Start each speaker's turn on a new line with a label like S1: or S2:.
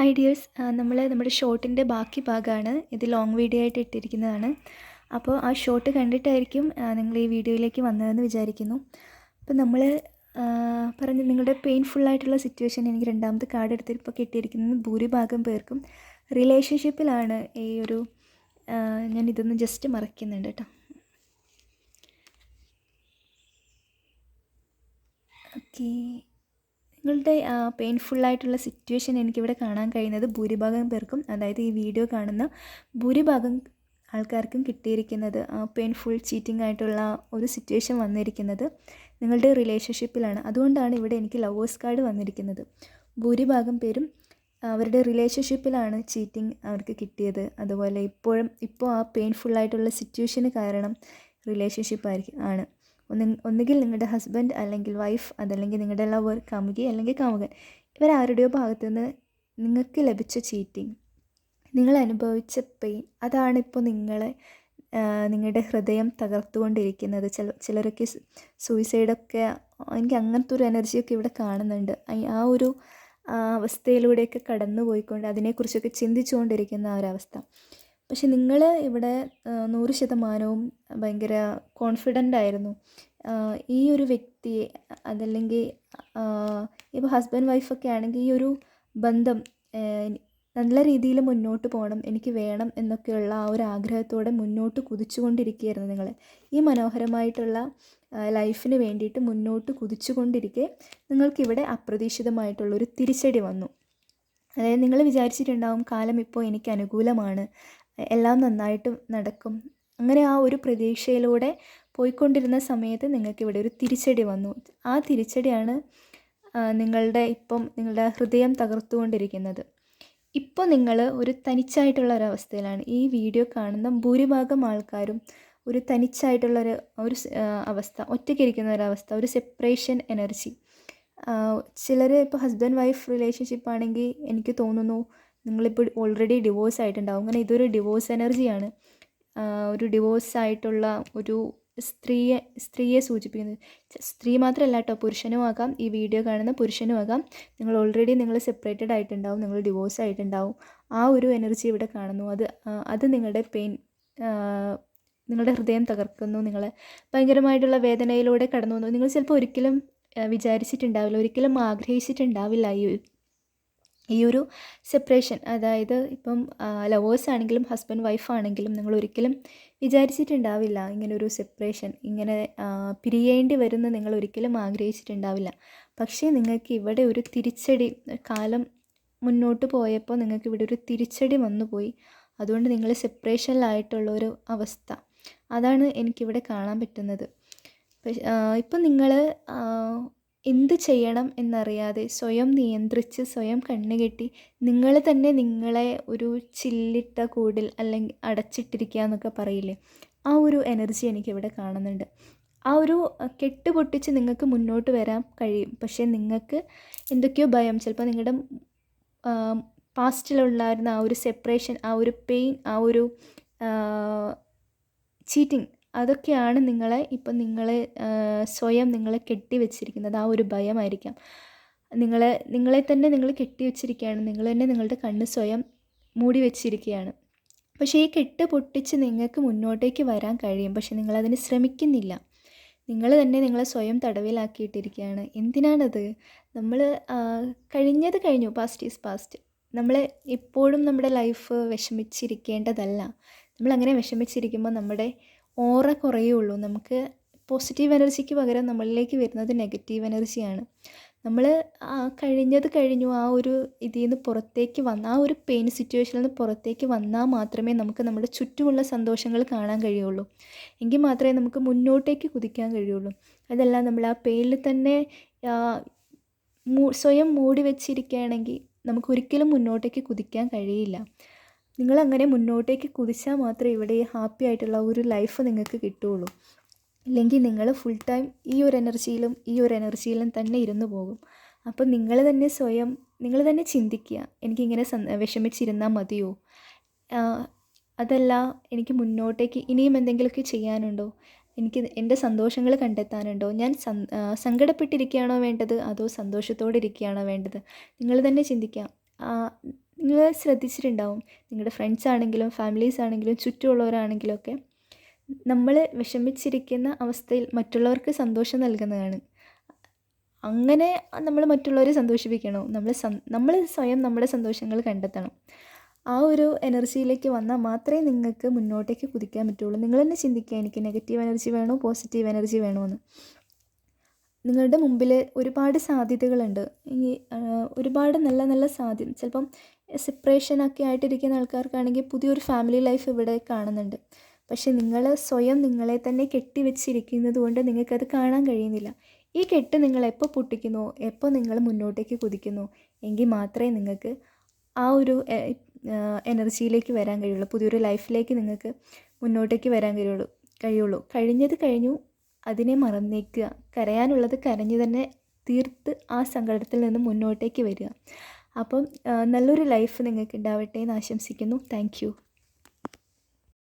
S1: Hi dears നമ്മൾ നമ്മുടെ ഷോർട്ടിന്റെ ബാക്കി ഭാഗമാണ് ഇത് ലോങ് വീഡിയോ ആയിട്ട് ഇട്ടിരിക്കുന്നതാണ്. അപ്പോൾ ആ ഷോർട്ട് കണ്ടിട്ടായിരിക്കും നിങ്ങൾ ഈ വീഡിയോയിലേക്ക് വന്നതെന്ന് വിചാരിക്കുന്നു. അപ്പോൾ നമ്മൾ പറഞ്ഞ നിങ്ങളുടെ പെയിൻഫുൾ ആയിട്ടുള്ള സിറ്റുവേഷൻ എനിക്ക് രണ്ടാമത്തെ കാർഡ് എടുത്തിപ്പോൾ കിട്ടിയിരിക്കുന്നത് ഭൂരിഭാഗം പേർക്കും റിലേഷൻഷിപ്പിലാണ് ഈ ഒരു ഞാൻ ഇതൊന്ന് ജസ്റ്റ് മറക്കുന്നുണ്ട് കേട്ടോ. ഓക്കേ നിങ്ങളുടെ പെയിൻഫുള്ളായിട്ടുള്ള സിറ്റുവേഷൻ എനിക്കിവിടെ കാണാൻ കഴിയുന്നത് ഭൂരിഭാഗം പേർക്കും അതായത് ഈ വീഡിയോ കാണുന്ന ഭൂരിഭാഗം ആൾക്കാർക്കും കിട്ടിയിരിക്കുന്നത് പെയിൻഫുൾ ചീറ്റിംഗ് ആയിട്ടുള്ള ഒരു സിറ്റുവേഷൻ വന്നിരിക്കുന്നത് നിങ്ങളുടെ റിലേഷൻഷിപ്പിലാണ് അതുകൊണ്ടാണ് ഇവിടെ എനിക്ക് ലവേഴ്സ് കാർഡ് വന്നിരിക്കുന്നത്. ഭൂരിഭാഗം പേരും അവരുടെ റിലേഷൻഷിപ്പിലാണ് ചീറ്റിംഗ് അവർക്ക് കിട്ടിയത്. അതുപോലെ ഇപ്പോഴും ഇപ്പോൾ ആ പെയിൻഫുള്ളായിട്ടുള്ള സിറ്റുവേഷന് കാരണം റിലേഷൻഷിപ്പ് ആയിരിക്കും ആണ്. ഒന്ന് ഒന്നുകിൽ നിങ്ങളുടെ ഹസ്ബൻഡ് അല്ലെങ്കിൽ വൈഫ് അതല്ലെങ്കിൽ നിങ്ങളുടെ ലവർ കാമുകി അല്ലെങ്കിൽ കാമുകൻ ഇവരാരുടെയോ ഭാഗത്തു നിന്ന് നിങ്ങൾക്ക് ലഭിച്ച ചീറ്റിംഗ് നിങ്ങൾ അനുഭവിച്ച പെയിൻ അതാണ് ഇപ്പോൾ നിങ്ങളെ നിങ്ങളുടെ ഹൃദയം തകർത്തുകൊണ്ടിരിക്കുന്നത്. ചില ചിലരൊക്കെ സൂയിസൈഡൊക്കെ എനിക്ക് അങ്ങനത്തെ ഒരു എനർജിയൊക്കെ ഇവിടെ കാണുന്നുണ്ട്. ആ ഒരു അവസ്ഥയിലൂടെയൊക്കെ കടന്നു പോയിക്കൊണ്ട് അതിനെക്കുറിച്ചൊക്കെ ചിന്തിച്ചുകൊണ്ടിരിക്കുന്ന ആ ഒരവസ്ഥ പക്ഷെ നിങ്ങൾ ഇവിടെ നൂറ് ശതമാനവും ഭയങ്കര കോൺഫിഡന്റ് ആയിരുന്നു. ഈ ഒരു വ്യക്തിയെ അതല്ലെങ്കിൽ ഇപ്പോൾ ഹസ്ബൻഡ് വൈഫൊക്കെ ആണെങ്കിൽ ഈ ഒരു ബന്ധം നല്ല രീതിയിൽ മുന്നോട്ട് പോകണം എനിക്ക് വേണം എന്നൊക്കെയുള്ള ആ ഒരു ആഗ്രഹത്തോടെ മുന്നോട്ട് കുതിച്ചുകൊണ്ടിരിക്കുകയായിരുന്നു നിങ്ങൾ ഈ മനോഹരമായിട്ടുള്ള ലൈഫിന് വേണ്ടിയിട്ട് മുന്നോട്ട് കുതിച്ചുകൊണ്ടിരിക്കെ നിങ്ങൾക്കിവിടെ അപ്രതീക്ഷിതമായിട്ടുള്ളൊരു തിരിച്ചടി വന്നു. അതായത് നിങ്ങൾ വിചാരിച്ചിട്ടുണ്ടാവും കാലം ഇപ്പോൾ എനിക്ക് അനുകൂലമാണ്. എല്ലാം നന്നായിട്ട് നടക്കും. അങ്ങനെ ആ ഒരു പ്രതീക്ഷയിലൂടെ പോയിക്കൊണ്ടിരുന്ന സമയത്ത് നിങ്ങൾക്ക് ഇവിടെ ഒരു തിരിച്ചടി വന്നു. ആ തിരിച്ചടിയാണ് നിങ്ങളുടെ ഇപ്പം നിങ്ങളുടെ ഹൃദയം തകർത്തുകൊണ്ടിരിക്കുന്നത്. ഇപ്പോൾ നിങ്ങൾ ഒരു തനിച്ചായിട്ടുള്ള ഒരവസ്ഥയിലാണ് ഈ വീഡിയോ കാണുന്ന ഭൂരിഭാഗം ആൾക്കാരും ഒരു തനിച്ചായിട്ടുള്ള ഒരു അവസ്ഥ ഒറ്റയ്ക്കിരിക്കുന്ന ഒരവസ്ഥ ഒരു സെപ്പറേഷൻ എനർജി ചിലർ ഇപ്പോൾ ഹസ്ബൻഡ് വൈഫ് റിലേഷൻഷിപ്പ് ആണെങ്കിൽ എനിക്ക് തോന്നുന്നു നിങ്ങളിപ്പോൾ ഓൾറെഡി ഡിവോഴ്സ് ആയിട്ടുണ്ടാവും. അങ്ങനെ ഇതൊരു ഡിവോഴ്സ് എനർജിയാണ് ഒരു ഡിവോഴ്സ് ആയിട്ടുള്ള ഒരു സ്ത്രീയെ സ്ത്രീയെ സൂചിപ്പിക്കുന്നത്. സ്ത്രീ മാത്രമല്ല കേട്ടോ പുരുഷനും ആകാം. ഈ വീഡിയോ കാണുന്ന പുരുഷനും ആകാം. നിങ്ങൾ ഓൾറെഡി നിങ്ങൾ സെപ്പറേറ്റഡ് ആയിട്ടുണ്ടാവും. നിങ്ങൾ ഡിവോഴ്സ് ആയിട്ടുണ്ടാവും. ആ ഒരു എനർജി ഇവിടെ കാണുന്നു. അത് അത് നിങ്ങളുടെ പെയിൻ നിങ്ങളുടെ ഹൃദയം തകർക്കുന്നു. നിങ്ങളെ ഭയങ്കരമായിട്ടുള്ള വേദനയിലൂടെ കടന്നു വന്നു. നിങ്ങൾ ചിലപ്പോൾ ഒരിക്കലും വിചാരിച്ചിട്ടുണ്ടാവില്ല. ഒരിക്കലും ആഗ്രഹിച്ചിട്ടുണ്ടാവില്ല ഈ ഈ ഒരു സെപ്പറേഷൻ അതായത് ഇപ്പം ലവേഴ്സ് ആണെങ്കിലും ഹസ്ബൻഡ് വൈഫ് ആണെങ്കിലും നിങ്ങൾ ഒരിക്കലും വിചാരിച്ചിട്ടുണ്ടാവില്ല ഇങ്ങനെ ഒരു സെപ്പറേഷൻ ഇങ്ങനെ പിരിയേണ്ടി വരുന്ന നിങ്ങൾ ഒരിക്കലും ആഗ്രഹിച്ചിട്ടുണ്ടാവില്ല. പക്ഷേ നിങ്ങൾക്ക് ഇവിടെ ഒരു തിരിച്ചടി കാലം മുന്നോട്ട് പോയപ്പോൾ നിങ്ങൾക്ക് ഇവിടെ ഒരു തിരിച്ചടി വന്നു പോയി അതുകൊണ്ട് നിങ്ങൾ സെപ്പറേഷനിലായിട്ടുള്ള ഒരു അവസ്ഥ. അതാണ് എനിക്കിവിടെ കാണാൻ പറ്റുന്നത്. ഇപ്പം നിങ്ങൾ എന്ത് ചെയ്യണം എന്നറിയാതെ സ്വയം നിയന്ത്രിച്ച് സ്വയം കണ്ണുകെട്ടി നിങ്ങൾ തന്നെ നിങ്ങളെ ഒരു ചില്ലിട്ട കൂടിൽ അല്ലെങ്കിൽ അടച്ചിട്ടിരിക്കുക എന്നൊക്കെ പറയില്ലേ? ആ ഒരു എനർജി എനിക്കിവിടെ കാണുന്നുണ്ട്. ആ ഒരു കെട്ട് പൊട്ടിച്ച് നിങ്ങൾക്ക് മുന്നോട്ട് വരാൻ കഴിയും. പക്ഷേ നിങ്ങൾക്ക് എന്തൊക്കെയോ ഭയം. ചിലപ്പോൾ നിങ്ങളുടെ പാസ്റ്റിലുണ്ടായിരുന്ന ആ ഒരു സെപ്പറേഷൻ ആ ഒരു പെയിൻ ആ ഒരു ചീറ്റിംഗ് അതൊക്കെയാണ് നിങ്ങളെ ഇപ്പം നിങ്ങളെ സ്വയം നിങ്ങളെ കെട്ടി വെച്ചിരിക്കുന്നത് ആ ഒരു ഭയമായിരിക്കാം. നിങ്ങളെ നിങ്ങളെ തന്നെ നിങ്ങൾ കെട്ടി വെച്ചിരിക്കുകയാണ് നിങ്ങൾ തന്നെ നിങ്ങളുടെ കണ്ണ് സ്വയം മൂടി വെച്ചിരിക്കുകയാണ് പക്ഷേ ഈ കെട്ട് പൊട്ടിച്ച് നിങ്ങൾക്ക് മുന്നോട്ടേക്ക് വരാൻ കഴിയും. പക്ഷെ നിങ്ങളതിന് ശ്രമിക്കുന്നില്ല. നിങ്ങൾ തന്നെ നിങ്ങളെ സ്വയം തടവിലാക്കിയിട്ടിരിക്കുകയാണ്. എന്തിനാണത്? നമ്മൾ കഴിഞ്ഞത് കഴിഞ്ഞു. പാസ്റ്റ് ഈസ് പാസ്റ്റ് നമ്മൾ എപ്പോഴും നമ്മുടെ ലൈഫ് വിഷമിച്ചിരിക്കേണ്ടതല്ല. നമ്മളങ്ങനെ വിഷമിച്ചിരിക്കുമ്പോൾ നമ്മുടെ ഓറ കുറയുള്ളൂ. നമുക്ക് പോസിറ്റീവ് എനർജിക്ക് പകരം നമ്മളിലേക്ക് വരുന്നത് നെഗറ്റീവ് എനർജിയാണ് നമ്മൾ കഴിഞ്ഞത് കഴിഞ്ഞു. ആ ഒരു ഇതിൽ നിന്ന് പുറത്തേക്ക് വന്ന ആ ഒരു പെയിൻ സിറ്റുവേഷനിൽ നിന്ന് പുറത്തേക്ക് വന്നാൽ മാത്രമേ നമുക്ക് നമ്മുടെ ചുറ്റുമുള്ള സന്തോഷങ്ങൾ കാണാൻ കഴിയുള്ളൂ. എങ്കിൽ മാത്രമേ നമുക്ക് മുന്നോട്ടേക്ക് കുതിക്കാൻ കഴിയുള്ളൂ. അതല്ല നമ്മൾ ആ പെയിനിൽ തന്നെ സ്വയം മൂടി വെച്ചിരിക്കുകയാണെങ്കിൽ നമുക്ക് ഒരിക്കലും മുന്നോട്ടേക്ക് കുതിക്കാൻ കഴിയില്ല. നിങ്ങളങ്ങനെ മുന്നോട്ടേക്ക് കുതിച്ചാൽ മാത്രമേ ഇവിടെ ഹാപ്പി ആയിട്ടുള്ള ഒരു ലൈഫ് നിങ്ങൾക്ക് കിട്ടുകയുള്ളൂ. ഇല്ലെങ്കിൽ നിങ്ങൾ ഫുൾ ടൈം ഈ ഒരു എനർജിയിലും ഈ ഒരു എനർജിയിലും തന്നെ ഇരുന്നു പോകും. അപ്പം നിങ്ങൾ തന്നെ സ്വയം നിങ്ങൾ തന്നെ ചിന്തിക്കുക. എനിക്കിങ്ങനെ സന് വിഷമിച്ചിരുന്നാൽ മതിയോ? അതല്ല എനിക്ക് മുന്നോട്ടേക്ക് ഇനിയും എന്തെങ്കിലുമൊക്കെ ചെയ്യാനുണ്ടോ? എനിക്ക് എന്റെ സന്തോഷങ്ങൾ കണ്ടെത്താനുണ്ടോ? ഞാൻ സങ്കടപ്പെട്ടിരിക്കുകയാണോ വേണ്ടത്? അതോ സന്തോഷത്തോടെ ഇരിക്കുകയാണോ വേണ്ടത്? നിങ്ങൾ തന്നെ ചിന്തിക്കാം നിങ്ങൾ ശ്രദ്ധിച്ചിട്ടുണ്ടാവും. നിങ്ങളുടെ ഫ്രണ്ട്സ് ആണെങ്കിലും ഫാമിലീസ് ആണെങ്കിലും ചുറ്റുമുള്ളവരാണെങ്കിലും ഒക്കെ നമ്മൾ വിഷമിച്ചിരിക്കുന്ന അവസ്ഥയിൽ മറ്റുള്ളവർക്ക് സന്തോഷം നൽകുന്നതാണ്. അങ്ങനെ നമ്മൾ മറ്റുള്ളവരെ സന്തോഷിപ്പിക്കണോ. നമ്മൾ നമ്മൾ സ്വയം നമ്മുടെ സന്തോഷങ്ങൾ കണ്ടെത്തണം. ആ ഒരു എനർജിയിലേക്ക് വന്നാൽ മാത്രമേ നിങ്ങൾക്ക് മുന്നോട്ടേക്ക് കുതിക്കാൻ പറ്റുള്ളൂ. നിങ്ങൾ തന്നെ ചിന്തിക്കുക എനിക്ക് നെഗറ്റീവ് എനർജി വേണോ പോസിറ്റീവ് എനർജി വേണോ എന്ന്. നിങ്ങളുടെ മുമ്പിൽ ഒരുപാട് സാധ്യതകളുണ്ട്. ഈ ഒരുപാട് നല്ല നല്ല സാധ്യത ചിലപ്പം സെപ്പറേഷനൊക്കെ ആയിട്ടിരിക്കുന്ന ആൾക്കാർക്കാണെങ്കിൽ പുതിയൊരു ഫാമിലി ലൈഫ് ഇവിടെ കാണുന്നുണ്ട്. പക്ഷെ നിങ്ങൾ സ്വയം നിങ്ങളെ തന്നെ കെട്ടിവെച്ചിരിക്കുന്നത് കൊണ്ട് നിങ്ങൾക്കത് കാണാൻ കഴിയുന്നില്ല. ഈ കെട്ട് നിങ്ങൾ എപ്പോൾ പൊട്ടിക്കുന്നോ എപ്പോൾ നിങ്ങൾ മുന്നോട്ടേക്ക് കുതിക്കുന്നോ എങ്കിൽ മാത്രമേ നിങ്ങൾക്ക് ആ ഒരു എനർജിയിലേക്ക് വരാൻ കഴിയുള്ളൂ. പുതിയൊരു ലൈഫിലേക്ക് നിങ്ങൾക്ക് മുന്നോട്ടേക്ക് വരാൻ കഴിയുള്ളൂ കഴിയുള്ളൂ. കഴിഞ്ഞത് കഴിഞ്ഞു അതിനെ മറന്നേക്കുക. കരയാനുള്ളത് കരഞ്ഞു തന്നെ തീർത്ത് ആ സങ്കടത്തിൽ നിന്ന് മുന്നോട്ടേക്ക് വരിക. അപ്പം നല്ലൊരു ലൈഫ് നിങ്ങൾക്ക് ഉണ്ടാവട്ടെ എന്ന് ആശംസിക്കുന്നു. താങ്ക്